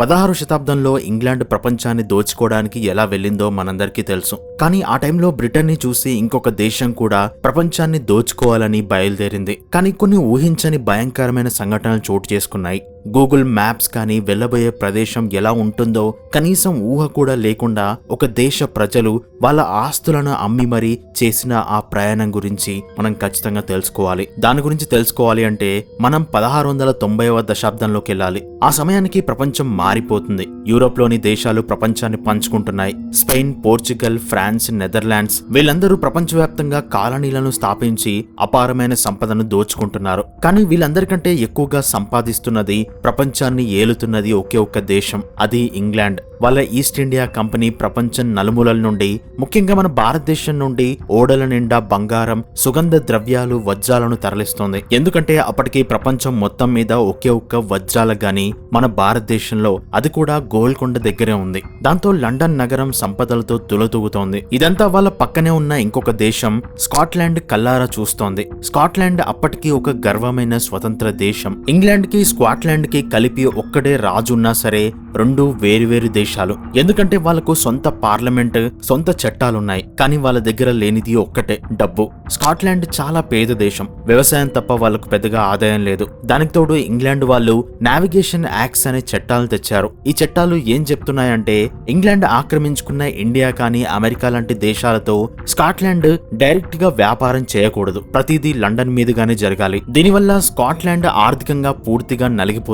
పదహారు శతాబ్దంలో ఇంగ్లాండ్ ప్రపంచాన్ని దోచుకోవడానికి ఎలా వెళ్ళిందో మనందరికీ తెలుసు. కానీ ఆ టైంలో బ్రిటన్ని చూసి ఇంకొక దేశం కూడా ప్రపంచాన్ని దోచుకోవాలని బయలుదేరింది. కానీ కొన్ని ఊహించని భయంకరమైన సంఘటనలు చోటు చేసుకున్నాయి. గూగుల్ మ్యాప్స్ కానీ వెళ్ళబోయే ప్రదేశం ఎలా ఉంటుందో కనీసం ఊహ కూడా లేకుండా ఒక దేశ ప్రజలు వాళ్ళ ఆస్తులను అమ్మి మరీ చేసిన ఆ ప్రయాణం గురించి మనం ఖచ్చితంగా తెలుసుకోవాలి. దాని గురించి తెలుసుకోవాలి అంటే మనం పదహారు వందల తొంభైవ దశాబ్దంలోకి వెళ్ళాలి. ఆ సమయానికి ప్రపంచం మారిపోతుంది. యూరోప్లోని దేశాలు ప్రపంచాన్ని పంచుకుంటున్నాయి. స్పెయిన్ పోర్చుగల్ ఫ్రాన్స్ నెదర్లాండ్స్ వీళ్ళందరూ ప్రపంచవ్యాప్తంగా కాలనీలను స్థాపించి అపారమైన సంపదను దోచుకుంటున్నారు. కానీ వీళ్ళందరికంటే ఎక్కువగా సంపాదిస్తున్నది ప్రపంచాన్ని ఏలుతున్నది ఒకే ఒక్క దేశం అది ఇంగ్లాండ్. వాళ్ళ ఈస్ట్ ఇండియా కంపెనీ ప్రపంచం నలుమూలల నుండి ముఖ్యంగా మన భారతదేశం నుండి ఓడల నిండా బంగారం సుగంధ ద్రవ్యాలు వజ్రాలను తరలిస్తోంది. ఎందుకంటే అప్పటికి ప్రపంచం మొత్తం మీద ఒకే ఒక్క వజ్రాల గాని మన భారతదేశంలో అది కూడా గోల్కొండ దగ్గరే ఉంది. దాంతో లండన్ నగరం సంపదలతో తులతూగుతోంది ఇదంతా వాళ్ళ పక్కనే ఉన్న ఇంకొక దేశం స్కాట్లాండ్ కల్లారా చూస్తోంది. స్కాట్లాండ్ అప్పటికి ఒక గర్వమైన స్వతంత్ర దేశం. ఇంగ్లాండ్కి స్కాట్లాండ్ ఐర్లాండ్కి కలిపి ఒక్కడే రాజున్నా సరే రెండు వేరువేరు దేశాలు. ఎందుకంటే వాళ్ళకు సొంత పార్లమెంట్ సొంత చట్టాలున్నాయి. కానీ వాళ్ళ దగ్గర లేనిది ఒక్కటే డబ్బు. స్కాట్లాండ్ చాలా పేద దేశం. వ్యవసాయం తప్ప వాళ్ళకు పెద్దగా ఆదాయం లేదు. దానికి తోడు ఇంగ్లాండ్ వాళ్ళు నావిగేషన్ యాక్ట్స్ అనే చట్టాలు తెచ్చారు. ఈ చట్టాలు ఏం చెప్తున్నాయంటే ఇంగ్లాండ్ ఆక్రమించుకున్న ఇండియా కానీ అమెరికా లాంటి దేశాలతో స్కాట్లాండ్ డైరెక్ట్గా వ్యాపారం చేయకూడదు. ప్రతిదీ లండన్ మీదుగానే జరగాలి. దీనివల్ల స్కాట్లాండ్ ఆర్థికంగా పూర్తిగా నలిగిపోతుంది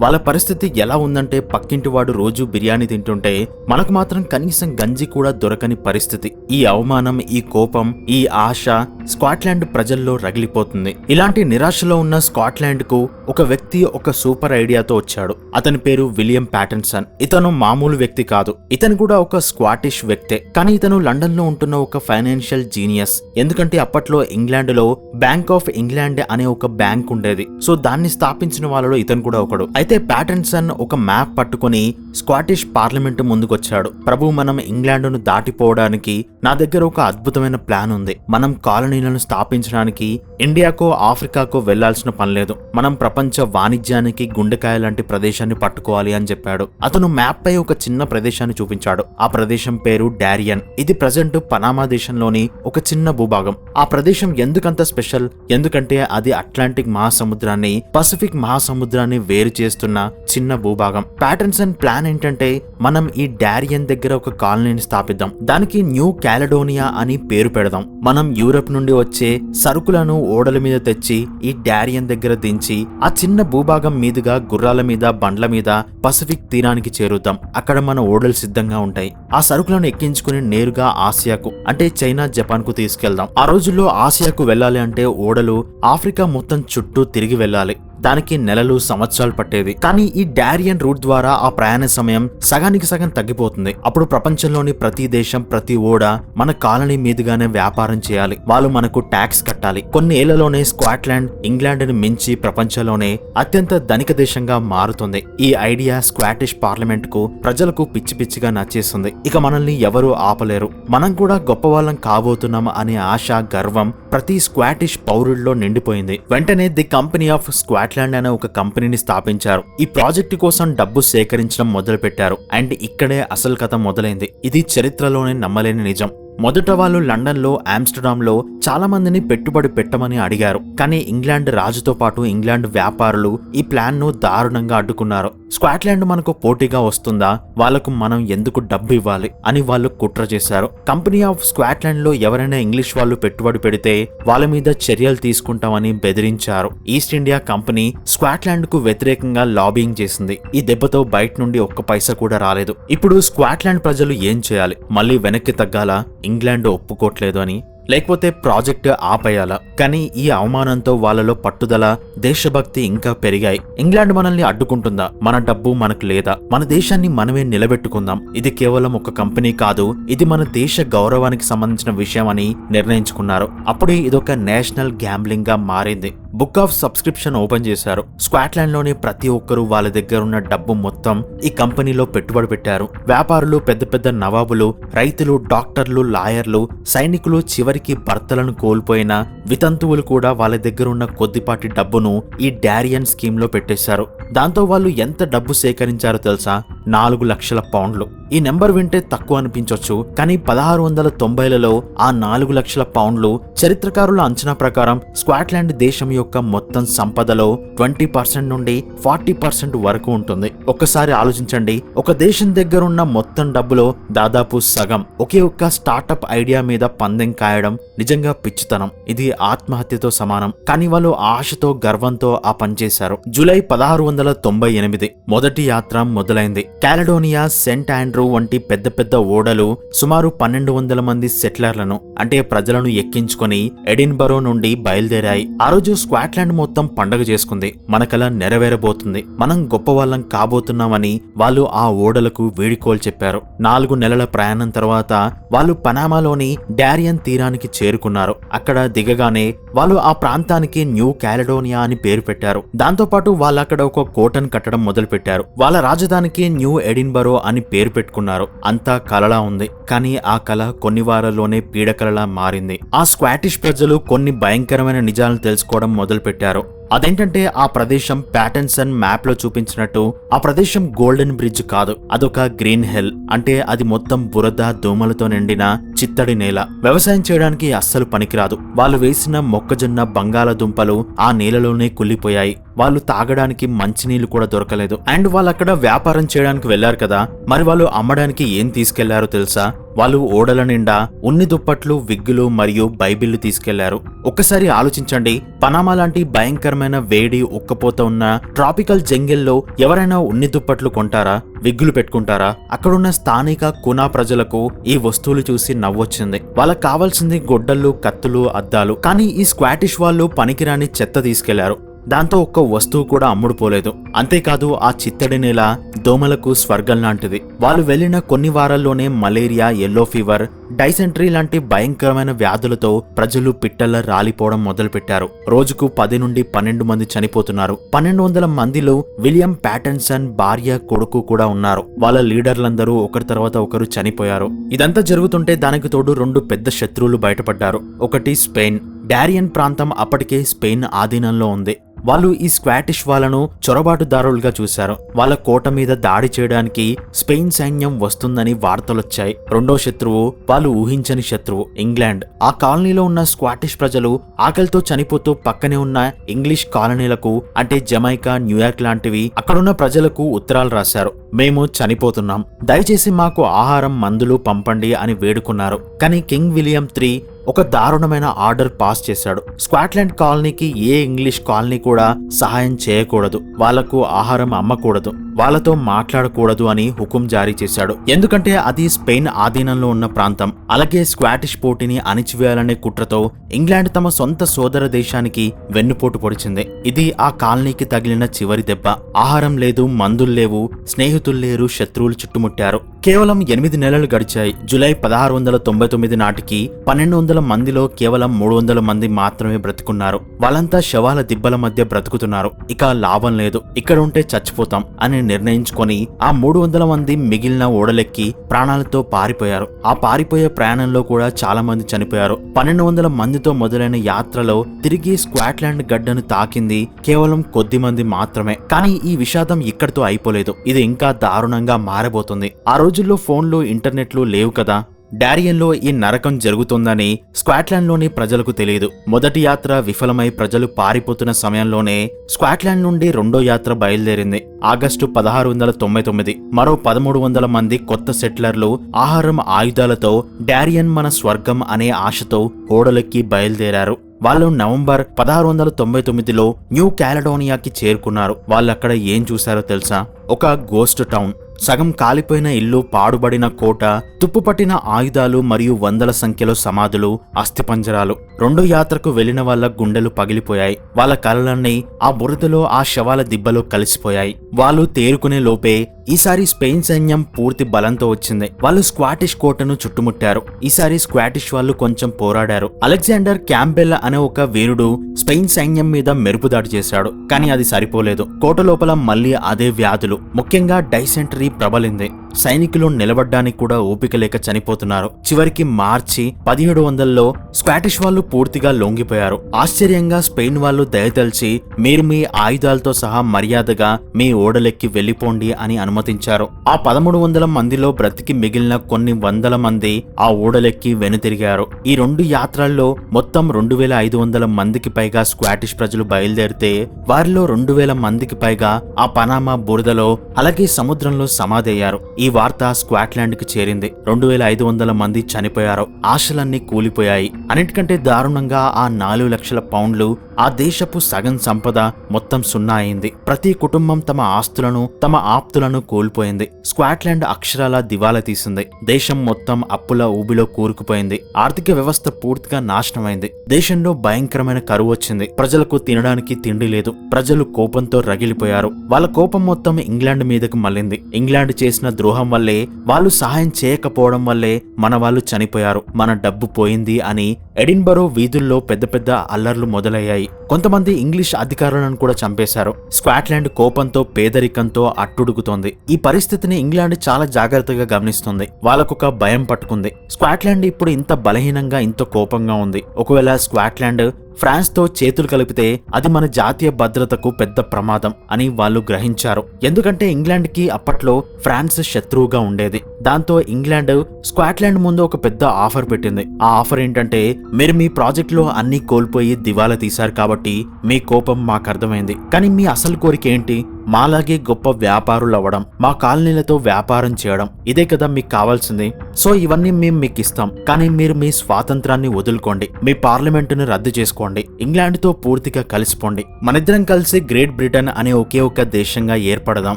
వాళ్ళ పరిస్థితి ఎలా ఉందంటే పక్కింటి వాడు రోజు బిర్యానీ తింటుంటే మనకు మాత్రం కనీసం గంజి కూడా దొరకని పరిస్థితి. ఈ అవమానం ఈ కోపం ఈ ఆశ స్కాట్లాండ్ ప్రజల్లో రగిలిపోతుంది. ఇలాంటి నిరాశలో ఉన్న స్కాట్లాండ్కు ఒక వ్యక్తి ఒక సూపర్ ఐడియాతో వచ్చాడు. అతని పేరు విలియం ప్యాటన్సన్ ఇతను మామూలు వ్యక్తి కాదు. ఇతను కూడా ఒక స్కాటిష్ వ్యక్తే. కానీ ఇతను లండన్లో ఉంటున్న ఒక ఫైనాన్షియల్ జీనియస్. ఎందుకంటే అప్పట్లో ఇంగ్లాండ్లో బ్యాంక్ ఆఫ్ ఇంగ్లాండ్ అనే ఒక బ్యాంక్ ఉండేది. సో దాన్ని స్థాపించిన వాళ్ళలో ఇతను కూడా ఒకడు. అయితే ప్యాటన్సన్ ఒక మ్యాప్ పట్టుకొని స్కాటిష్ పార్లమెంట్ ముందుకొచ్చాడు. ప్రభు మనం ఇంగ్లాండ్ను దాటిపోవడానికి నా దగ్గర ఒక అద్భుతమైన ప్లాన్ ఉంది. మనం కాలనీలను స్థాపించడానికి ఇండియాకో ఆఫ్రికాకో వెళ్ళాల్సిన పని లేదు. మనం ప్రపంచ వాణిజ్యానికి గుండెకాయ లాంటి ప్రదేశాన్ని పట్టుకోవాలి అని చెప్పాడు. అతను మ్యాప్ పై ఒక చిన్న ప్రదేశాన్ని చూపించాడు. ఆ ప్రదేశం పేరు డారియన్. ఇది ప్రజెంట్ పనామా దేశంలోని ఒక చిన్న భూభాగం. ఆ ప్రదేశం ఎందుకంత స్పెషల్? ఎందుకంటే అది అట్లాంటిక్ మహాసముద్రాన్ని పసిఫిక్ మహాసముద్రాన్ని వేరు చేస్తున్న చిన్న భూభాగం. ప్యాటర్న్సన్ ప్లాన్ ఏంటంటే మనం ఈ డారియన్ దగ్గర ఒక కాలనీని స్థాపిద్దాం. దానికి న్యూ క్యాలడోనియా అని పేరు పెడదాం. మనం యూరప్ నుండి వచ్చే సరుకులను ఓడల మీద తెచ్చి ఈ డారియన్ దగ్గర దించి ఆ చిన్న భూభాగం మీదుగా గుర్రాల మీద బండ్ల మీద పసిఫిక్ తీరానికి చేరుద్దాం. అక్కడ మన ఓడలు సిద్ధంగా ఉంటాయి. ఆ సరుకులను ఎక్కించుకుని నేరుగా ఆసియాకు అంటే చైనా జపాన్కు తీసుకెళ్దాం. ఆ రోజుల్లో ఆసియాకు వెళ్ళాలి అంటే ఓడలు ఆఫ్రికా మొత్తం చుట్టూ తిరిగి వెళ్ళాలి. దానికి నెలలు సంవత్సరాలు పట్టేది కానీ ఈ డారియన్ రూట్ ద్వారా ఆ ప్రయాణ సమయం సగానికి సగం తగ్గిపోతుంది. అప్పుడు ప్రపంచంలోని ప్రతి దేశం ప్రతి ఓడ మన కాలనీ మీదుగానే వ్యాపారం చేయాలి. వాళ్ళు మనకు ట్యాక్స్ కట్టాలి. కొన్ని ఏళ్ళలోనే స్కాట్లాండ్ ఇంగ్లాండ్ని మించి ప్రపంచంలోనే అత్యంత ధనిక దేశంగా మారుతుంది. ఈ ఐడియా స్క్వాటిష్ పార్లమెంట్కు ప్రజలకు పిచ్చి పిచ్చిగా నచ్చేస్తుంది. ఇక మనల్ని ఎవరూ ఆపలేరు. మనం కూడా గొప్ప వాళ్ళం కాబోతున్నాం అనే ఆశ గర్వం ప్రతి స్క్వాటిష్ పౌరుల్లో నిండిపోయింది. వెంటనే the company of Scot Scotland అనే ఒక కంపెనీని స్థాపించారు. ఈ ప్రాజెక్టు కోసం డబ్బు సేకరించడం మొదలుపెట్టారు. అండ్ ఇక్కడే అసలు కథ మొదలైంది. ఇది చరిత్రలోనే నమ్మలేని నిజం. మొదట వాళ్ళు లండన్లో ఆమ్స్టర్డామ్లో చాలా మందిని పెట్టుబడి పెట్టమని అడిగారు. కానీ ఇంగ్లాండ్ రాజుతో పాటు ఇంగ్లాండ్ వ్యాపారులు ఈ ప్లాన్ను దారుణంగా అడ్డుకున్నారు. స్కాట్లాండ్ మనకు పోటీగా వస్తుందా? వాళ్ళకు మనం ఎందుకు డబ్బు ఇవ్వాలి? అని వాళ్ళు కుట్ర చేశారు. కంపెనీ ఆఫ్ స్కాట్లాండ్లో ఎవరైనా ఇంగ్లీష్ వాళ్ళు పెట్టుబడి పెడితే వాళ్ళ మీద చర్యలు తీసుకుంటామని బెదిరించారు. ఈస్ట్ ఇండియా కంపెనీ స్కాట్లాండ్కు వ్యతిరేకంగా లాబింగ్ చేసింది. ఈ దెబ్బతో బయట నుండి ఒక్క పైసా కూడా రాలేదు. ఇప్పుడు స్కాట్లాండ్ ప్రజలు ఏం చేయాలి? మళ్ళీ వెనక్కి తగ్గాలా? ఇంగ్లాండ్ ఒప్పుకోవట్లేదు అని లేకపోతే ప్రాజెక్ట్ ఆపేయాలా? కానీ ఈ అవమానంతో వాళ్ళలో పట్టుదల దేశభక్తి ఇంకా పెరిగాయి. ఇంగ్లాండ్ మనల్ని అడ్డుకుంటుందా? మన డబ్బు మనకు లేదా? మన దేశాన్ని మనమే నిలబెట్టుకుందాం. ఇది కేవలం ఒక కంపెనీ కాదు ఇది మన దేశ గౌరవానికి సంబంధించిన విషయం అని నిర్ణయించుకున్నారు. అప్పుడే ఇదొక నేషనల్ గ్యాంబ్లింగ్గా మారింది. బుక్ ఆఫ్ సబ్స్క్రిప్షన్ ఓపెన్ చేశారు. స్కాట్లాండ్లోని ప్రతి ఒక్కరూ వాళ్ళ దగ్గర ఉన్న డబ్బు మొత్తం ఈ కంపెనీలో పెట్టుబడి పెట్టారు. వ్యాపారులు పెద్ద పెద్ద నవాబులు రైతులు డాక్టర్లు లాయర్లు సైనికులు చివరి చివరికి భర్తలను కోల్పోయిన వితంతువులు కూడా వాళ్ళ దగ్గర ఉన్న కొద్దిపాటి డబ్బును ఈ డారియన్ స్కీమ్లో పెట్టేశారు. దాంతో వాళ్ళు ఎంత డబ్బు సేకరించారో తెలుసా? నాలుగు లక్షల పౌండ్లు. ఈ నెంబర్ వింటే తక్కువ అనిపించవచ్చు కానీ పదహారు వందల తొంభైలలో ఆ నాలుగు లక్షల పౌండ్లు చరిత్రకారుల అంచనా ప్రకారం స్కాట్లాండ్ దేశం యొక్క మొత్తం సంపదలో ట్వంటీ పర్సెంట్ నుండి ఫార్టీ పర్సెంట్ వరకు ఉంటుంది. ఒక్కసారి ఆలోచించండి ఒక దేశం దగ్గర ఉన్న మొత్తం డబ్బులో దాదాపు సగం ఒకే ఒక్క స్టార్టప్ ఐడియా మీద పందెం కాయడం నిజంగా పిచ్చితనం. ఇది ఆత్మహత్యతో సమానం. కానీ వాళ్ళు ఆశతో గర్వంతో ఆ పని చేశారు. జూలై పదహారు వందల తొంభై ఎనిమిది మొదటి యాత్ర మొదలైంది. కాలడోనియా సెంట్ ఆండ్రూ వంటి పెద్ద పెద్ద ఓడలు సుమారు పన్నెండు వందల మంది సెటిలర్లను అంటే ప్రజలను ఎక్కించుకొని ఎడిన్బరో నుండి బయలుదేరాయి. ఆ రోజు స్కాట్లాండ్ మొత్తం పండగ చేసుకుంది. మనకలా నెరవేరబోతుంది. మనం గొప్ప వాళ్ళం కాబోతున్నామని వాళ్ళు ఆ ఓడలకు వీడికోలు చెప్పారు. నాలుగు నెలల ప్రయాణం తర్వాత వాళ్ళు పనామాలోని డారియన్ తీరానికి చేరుకున్నారు. అక్కడ దిగగానే వాళ్ళు ఆ ప్రాంతానికి న్యూ క్యాలడోనియా అని పేరు పెట్టారు. దాంతోపాటు వాళ్ళు అక్కడ ఒక కోటను కట్టడం మొదలు పెట్టారు వాళ్ళ రాజధానికి న్యూ ఎడిన్బరో అని పేరు పెట్టుకున్నారు. అంతా కలలా ఉంది. కానీ ఆ కళ కొన్ని వారాల్లోనే పీడకలలా మారింది. ఆ స్క్వాటిష్ ప్రజలు కొన్ని భయంకరమైన నిజాలను తెలుసుకోవడం మొదలు పెట్టారు అదేంటంటే ఆ ప్రదేశం ప్యాటర్న్సన్ మ్యాప్లో చూపించినట్టు ఆ ప్రదేశం గోల్డెన్ బ్రిడ్జ్ కాదు అదొక గ్రీన్ హెల్. అంటే అది మొత్తం బురద దోమలతో నిండిన చిత్తడి నేల. వ్యవసాయం చేయడానికి అస్సలు పనికిరాదు. వాళ్ళు వేసిన మొక్కజొన్న బంగాళదుంపలు ఆ నేలలోనే కుళ్ళిపోయాయి. వాళ్ళు తాగడానికి మంచినీళ్ళు కూడా దొరకలేదు. అండ్ వాళ్ళు అక్కడ వ్యాపారం చేయడానికి వెళ్ళారు కదా మరి వాళ్ళు అమ్మడానికి ఏం తీసుకెళ్ళారో తెలుసా? వాళ్ళు ఓడల నిండా ఉన్ని దుప్పట్లు విగ్గులు మరియు బైబిళ్ళు తీసుకెళ్ళారు. ఒక్కసారి ఆలోచించండి పనామా లాంటి భయంకరమైన వేడి ఉక్కపోత ఉన్న ట్రాపికల్ జంగిల్లో ఎవరైనా ఉన్ని దుప్పట్లు కొంటారా విగ్గులు పెట్టుకుంటారా? అక్కడున్న స్థానిక కునా ప్రజలకు ఈ వస్తువులు చూసి నవ్వొచ్చింది. వాళ్ళకి కావాల్సింది గొడ్డళ్ళు కత్తులు అద్దాలు. కానీ ఈ స్క్వాటిష్ వాళ్ళు పనికిరాని చెత్త తీసుకెళ్ళారు. దాంతో ఒక్క వస్తువు కూడా అమ్ముడుపోలేదు. అంతేకాదు ఆ చిత్తడి నేల దోమలకు స్వర్గం లాంటిది. వాళ్ళు వెళ్ళిన కొన్ని వారాల్లోనే మలేరియా ఎల్లో ఫీవర్ డైసెంట్రీ లాంటి భయంకరమైన వ్యాధులతో ప్రజలు పిట్టల్లా రాలిపోవడం మొదలుపెట్టారు. రోజుకు పది నుండి పన్నెండు మంది చనిపోతున్నారు. పన్నెండు వందల మందిలో విలియం ప్యాటన్సన్ భార్య కొడుకు కూడా ఉన్నారు. వాళ్ళ లీడర్లందరూ ఒకరి తర్వాత ఒకరు చనిపోయారు. ఇదంతా జరుగుతుంటే దానికి తోడు రెండు పెద్ద శత్రువులు బయటపడ్డారు. ఒకటి స్పెయిన్ డారియన్ ప్రాంతం అప్పటికే స్పెయిన్ ఆధీనంలో ఉంది. వాళ్ళు ఈ స్క్వాటిష్ వాళ్ళను చొరబాటుదారులుగా చూశారు. వాళ్ళ కోట మీద దాడి చేయడానికి స్పెయిన్ సైన్యం వస్తుందని వార్తలొచ్చాయి. రెండో శత్రువు వాళ్ళు ఊహించని శత్రువు ఇంగ్లాండ్. ఆ కాలనీలో ఉన్న స్క్వాటిష్ ప్రజలు ఆకలితో చనిపోతూ పక్కనే ఉన్న ఇంగ్లీష్ కాలనీలకు అంటే జమైకా న్యూయార్క్ లాంటివి అక్కడున్న ప్రజలకు ఉత్తరాలు రాశారు. మేము చనిపోతున్నాం. దయచేసి మాకు ఆహారం మందులు పంపండి అని వేడుకున్నారు. కానీ కింగ్ విలియం త్రీ ఒక దారుణమైన ఆర్డర్ పాస్ చేశాడు. స్కాట్లాండ్ కాలనీకి ఏ ఇంగ్లీష్ కాలనీ కూడా సహాయం చేయకూడదు. వాళ్ళకు ఆహారం అమ్మకూడదు. వాళ్ళతో మాట్లాడకూడదు అని హుకుం జారీ చేశాడు. ఎందుకంటే అది స్పెయిన్ ఆధీనంలో ఉన్న ప్రాంతం. అలాగే స్క్వాటిష్ పోటీని అణిచివేయాలనే కుట్రతో ఇంగ్లాండ్ తమ సొంత సోదర దేశానికి వెన్నుపోటు పొడిచింది. ఇది ఆ కాలనీకి తగిలిన చివరి దెబ్బ. ఆహారం లేదు మందులు లేవు స్నేహితులు లేరు శత్రువులు చుట్టుముట్టారు. కేవలం ఎనిమిది నెలలు గడిచాయి. జూలై పదహారు వందల తొంభై తొమ్మిది నాటికి పన్నెండు వందల మందిలో కేవలం మూడు వందల మంది మాత్రమే బ్రతుకున్నారు. వాళ్ళంతా శవాల దిబ్బల మధ్య బ్రతుకుతున్నారు. ఇక లాభం లేదు. ఇక్కడ ఉంటే చచ్చిపోతాం అని నిర్ణయించుకొని ఆ మూడు వందల మంది మిగిలిన ఓడలెక్కి ప్రాణాలతో పారిపోయారు. ఆ పారిపోయే ప్రయాణంలో కూడా చాలా మంది చనిపోయారు. పన్నెండు వందల మందితో మొదలైన యాత్రలో తిరిగి స్క్వాట్లాండ్ గడ్డను తాకింది కేవలం కొద్ది మంది మాత్రమే. కానీ ఈ విషాదం ఇక్కడితో అయిపోలేదు. ఇది ఇంకా దారుణంగా మారబోతుంది. ఆ రోజుల్లో ఫోన్లు ఇంటర్నెట్లు లేవు కదా. డారియన్లో ఈ నరకం జరుగుతుందని స్కాట్లాండ్లోని ప్రజలకు తెలియదు. మొదటి యాత్ర విఫలమై ప్రజలు పారిపోతున్న సమయంలోనే స్కాట్లాండ్ నుండి రెండో యాత్ర బయలుదేరింది. ఆగస్టు పదహారు వందల తొంభై తొమ్మిది మరో పదమూడు వందల మంది కొత్త సెటిలర్లు ఆహారం ఆయుధాలతో డారియన్ మన స్వర్గం అనే ఆశతో ఓడలెక్కి బయలుదేరారు. వాళ్ళు నవంబర్ పదహారు వందల తొంభై తొమ్మిదిలో న్యూ క్యాలడోనియాకి చేరుకున్నారు. వాళ్ళు అక్కడ ఏం చూశారో తెలుసా? ఒక గోస్ట్ టౌన్. సగం కాలిపోయిన ఇల్లు పాడుబడిన కోట తుప్పుపట్టిన ఆయుధాలు మరియు వందల సంఖ్యలో సమాధులు అస్థిపంజరాలు. రెండో యాత్రకు వెళ్ళిన వాళ్ళ గుండెలు పగిలిపోయాయి. వాళ్ళ కలలన్నీ ఆ బురదలో ఆ శవాల దిబ్బలో కలిసిపోయాయి. వాళ్ళు తేరుకునే లోపే ఈసారి స్పెయిన్ సైన్యం పూర్తి బలంతో వచ్చింది. వాళ్ళు స్క్వాటిష్ కోటను చుట్టుముట్టారు. ఈసారి స్క్వాటిష్ వాళ్ళు కొంచెం పోరాడారు. అలెగ్జాండర్ క్యాంబెల్ అనే ఒక వీరుడు స్పెయిన్ సైన్యం మీద మెరుపుదాడి చేశాడు. కానీ అది సరిపోలేదు. కోట లోపల మళ్ళీ అదే వ్యాధులు. ముఖ్యంగా డైసెంటరీ ప్రబలింది. సైనికులు నిలబడ్డానికి కూడా ఓపిక లేక చనిపోతున్నారు. చివరికి మార్చి పదిహేడు వందల్లో స్కాటిష్ వాళ్ళు పూర్తిగా లొంగిపోయారు. ఆశ్చర్యంగా స్పెయిన్ వాళ్ళు దయతలిచి మీరు మీ ఆయుధాలతో సహా మర్యాదగా మీ ఓడలెక్కి వెళ్ళిపోండి అని అనుమతించారు ఆ పదమూడు వందల మందిలో బ్రతికి మిగిలిన కొన్ని వందల మంది ఆ ఓడలెక్కి వెనుతిరిగారు. ఈ రెండు యాత్రల్లో మొత్తం రెండు వేల ఐదు వందల మందికి పైగా స్క్వాటిష్ ప్రజలు బయలుదేరితే వారిలో రెండు వేల మందికి పైగా ఆ పనామా బురదలో అలాగే సముద్రంలో సమాధయ్యారు. ఈ వార్త స్క్వాట్లాండ్కి చేరింది. రెండు వేల ఐదు వందల మంది చనిపోయారు. ఆశలన్నీ కూలిపోయాయి. అన్నిటికంటే దారుణంగా ఆ నాలుగు లక్షల పౌండ్లు ఆ దేశపు సగం సంపద మొత్తం సున్నా అయింది. ప్రతి కుటుంబం తమ ఆస్తులను తమ ఆప్తులను కోల్పోయింది. స్కాట్లాండ్ అక్షరాల దివాలా తీసింది. దేశం మొత్తం అప్పుల ఊబిలో కూరుకుపోయింది. ఆర్థిక వ్యవస్థ పూర్తిగా నాశనమైంది. దేశంలో భయంకరమైన కరువు వచ్చింది. ప్రజలకు తినడానికి తిండి లేదు. ప్రజలు కోపంతో రగిలిపోయారు. వాళ్ళ కోపం మొత్తం ఇంగ్లాండ్ మీదకు మళ్ళింది. ఇంగ్లాండ్ చేసిన ద్రోహం వల్లే వాళ్ళు సహాయం చేయకపోవడం వల్లే మన వాళ్ళు చనిపోయారు. మన డబ్బు పోయింది అని ఎడిన్బరో వీధుల్లో పెద్ద పెద్ద అల్లర్లు మొదలయ్యాయి. కొంతమంది ఇంగ్లీష్ అధికారులను కూడా చంపేశారు. స్కాట్లాండ్ కోపంతో పేదరికంతో అట్టుడుగుతోంది. ఈ పరిస్థితిని ఇంగ్లాండ్ చాలా జాగ్రత్తగా గమనిస్తుంది. వాళ్ళకొక భయం పట్టుకుంది. స్కాట్లాండ్ ఇప్పుడు ఇంత బలహీనంగా ఇంత కోపంగా ఉంది. ఒకవేళ స్కాట్లాండ్ ఫ్రాన్స్తో చేతులు కలిపితే అది మన జాతీయ భద్రతకు పెద్ద ప్రమాదం అని వాళ్ళు గ్రహించారు. ఎందుకంటే ఇంగ్లాండ్కి అప్పట్లో ఫ్రాన్స్ శత్రువుగా ఉండేది. దాంతో ఇంగ్లాండ్ స్కాట్లాండ్ ముందు ఒక పెద్ద ఆఫర్ పెట్టింది. ఆ ఆఫర్ ఏంటంటే మీరు మీ ప్రాజెక్టులో అన్ని కోల్పోయి దివాలా తీశారు కాబట్టి మీ కోపం మాకు అర్థమైంది. కానీ మీ అసలు కోరిక ఏంటి? మాలాగే గొప్ప వ్యాపారులు అవ్వడం మా కాలనీలతో వ్యాపారం చేయడం ఇదే కదా మీకు కావాల్సింది. సో ఇవన్నీ మేము మీకు ఇస్తాం కానీ మీరు మీ స్వాతంత్రాన్ని వదులుకోండి. మీ పార్లమెంటును రద్దు చేసుకోండి. ఇంగ్లాండ్తో పూర్తిగా కలిసిపోండి. మనిద్దరం కలిసి గ్రేట్ బ్రిటన్ అనే ఒకే ఒక దేశంగా ఏర్పడదాం.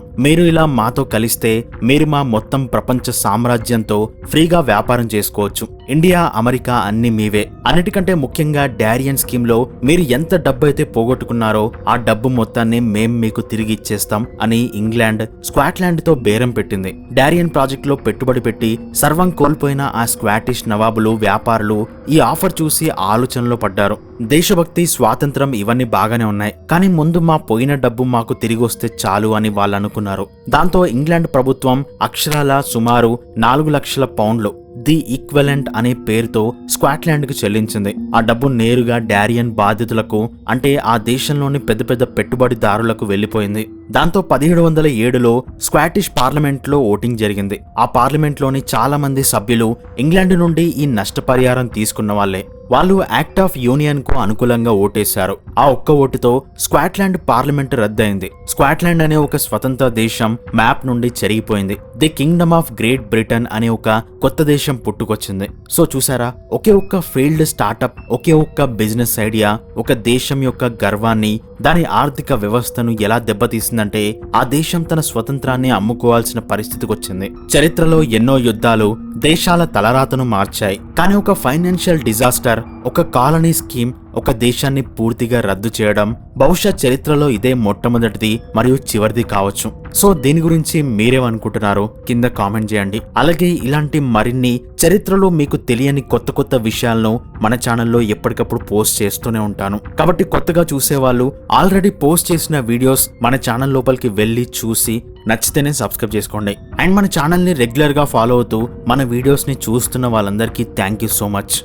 మీరు ఇలా మాతో కలిస్తే మీరు మా మొత్తం ప్రపంచ సామ్రాజ్యంతో ఫ్రీగా వ్యాపారం చేసుకోవచ్చు. ఇండియా అమెరికా అన్ని మీవే. అన్నిటికంటే ముఖ్యంగా డారియన్ స్కీమ్లో మీరు ఎంత డబ్బు అయితే పోగొట్టుకున్నారో ఆ డబ్బు మొత్తాన్ని మేం మీకు తిరిగి ఇచ్చేస్తాం అని ఇంగ్లాండ్ స్కాట్లాండ్తో బేరం పెట్టింది. డారియన్ ప్రాజెక్ట్లో పెట్టుబడి పెట్టి సర్వం కోల్పోయిన ఆ స్క్వాటిష్ నవాబులు వ్యాపారులు ఈ ఆఫర్ చూసి ఆలోచనలో పడ్డారు. దేశభక్తి స్వాతంత్రం ఇవన్నీ బాగానే ఉన్నాయి. కానీ ముందు మా పోయిన డబ్బు మాకు తిరిగి వస్తే చాలు అని వాళ్ళు అనుకున్నారు దాంతో ఇంగ్లాండ్ ప్రభుత్వం అక్షరాల సుమారు నాలుగు లక్షల పౌండ్లు ది ఈక్వలెంట్ అనే పేరుతో స్కాట్లాండ్కు చెల్లించింది. ఆ డబ్బు నేరుగా డారియన్ బాధితులకు అంటే ఆ దేశంలోని పెద్ద పెద్ద పెట్టుబడిదారులకు వెళ్ళిపోయింది దాంతో పదిహేడు వందల ఏడులో స్క్వాటిష్ పార్లమెంట్లో ఓటింగ్ జరిగింది. ఆ పార్లమెంట్లోని చాలా మంది సభ్యులు ఇంగ్లాండ్ నుండి ఈ నష్టపరిహారం తీసుకున్న వాళ్ళే. వాళ్ళు యాక్ట్ ఆఫ్ యూనియన్కు అనుకూలంగా ఓటేశారు. ఆ ఒక్క ఓటుతో స్కాట్లాండ్ పార్లమెంట్ రద్దయింది. స్కాట్లాండ్ అనే ఒక స్వతంత్ర దేశం మ్యాప్ నుండి చెరిగిపోయింది. The kingdom of Great Britain అనే ఒక కొత్త దేశం పుట్టుకొచ్చింది. సో చూసారా ఒకే ఒక్క ఫీల్డ్ స్టార్టప్ ఒకే ఒక్క బిజినెస్ ఐడియా ఒక దేశం యొక్క గర్వాన్ని దాని ఆర్థిక వ్యవస్థను ఎలా దెబ్బతీసిందంటే ఆ దేశం తన స్వతంత్రాన్ని అమ్ముకోవాల్సిన పరిస్థితికి వచ్చింది చరిత్రలో ఎన్నో యుద్ధాలు దేశాల తలరాతను మార్చాయి. కానీ ఒక ఫైనాన్షియల్ డిజాస్టర్ ఒక కాలనీ స్కీమ్ ఒక దేశాన్ని పూర్తిగా రద్దు చేయడం బహుశా చరిత్రలో ఇదే మొట్టమొదటిది మరియు చివరిది కావచ్చు. సో దీని గురించి మీరేమనుకుంటున్నారో కింద కామెంట్ చేయండి. అలాగే ఇలాంటి మరిన్ని చరిత్రలో మీకు తెలియని కొత్త కొత్త విషయాలను మన ఛానల్లో ఎప్పటికప్పుడు పోస్ట్ చేస్తూనే ఉంటాను. కాబట్టి కొత్తగా చూసేవాళ్ళు ఆల్రెడీ పోస్ట్ చేసిన వీడియోస్ మన ఛానల్ లోపలికి వెళ్ళి చూసి నచ్చితేనే సబ్స్క్రైబ్ చేసుకోండి. అండ్ మన ఛానల్ని రెగ్యులర్గా ఫాలో అవుతూ మన వీడియోస్ని చూస్తున్న వాళ్ళందరికీ థ్యాంక్ యూ సో మచ్.